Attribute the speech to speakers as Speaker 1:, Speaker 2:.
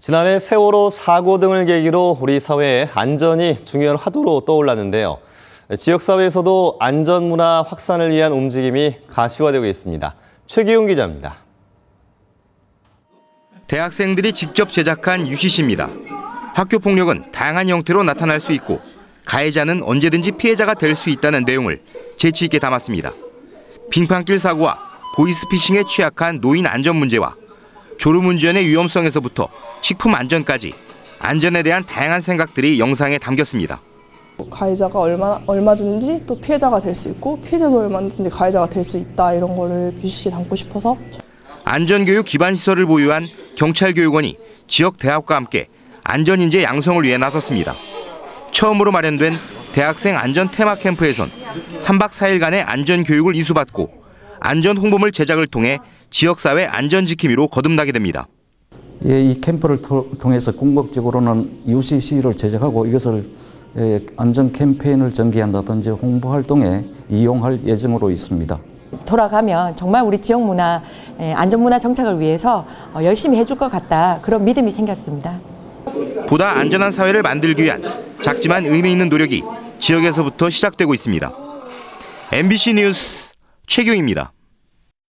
Speaker 1: 지난해 세월호 사고 등을 계기로 우리 사회에 안전이 중요한 화두로 떠올랐는데요. 지역사회에서도 안전문화 확산을 위한 움직임이 가시화되고 있습니다. 최기용 기자입니다.
Speaker 2: 대학생들이 직접 제작한 UCC입니다. 학교 폭력은 다양한 형태로 나타날 수 있고 가해자는 언제든지 피해자가 될 수 있다는 내용을 재치 있게 담았습니다. 빙판길 사고와 보이스피싱에 취약한 노인 안전 문제와 졸음운전의 위험성에서부터 식품 안전까지 안전에 대한 다양한 생각들이 영상에 담겼습니다.
Speaker 3: 가해자가 얼마, 얼마든지 또 피해자가 될 수 있고 피해자도 얼마든지 가해자가 될 수 있다 이런 거를 뮤지컬에 담고 싶어서
Speaker 2: 안전교육 기반 시설을 보유한 경찰교육원이 지역 대학과 함께 안전인재 양성을 위해 나섰습니다. 처음으로 마련된 대학생 안전 테마 캠프에선 3박 4일간의 안전교육을 이수받고 안전 홍보물 제작을 통해 지역사회 안전 지킴이로 거듭나게 됩니다.
Speaker 4: 예, 이 캠프를 토- 통해서 궁극적으로는 UCC를 제작하고 이것을 예, 안전 캠페인을 전개한다든지 홍보 활동에 이용할 예정으로 있습니다.
Speaker 5: 돌아가면 정말 우리 지역 문화, 에, 안전 문화 정착을 위해서 어, 열심히 해줄 것 같다 그런 믿음이 생겼습니다.
Speaker 2: 보다 안전한 사회를 만들기 위한 작지만 의미 있는 노력이 지역에서부터 시작되고 있습니다. MBC 뉴스 최규입니다.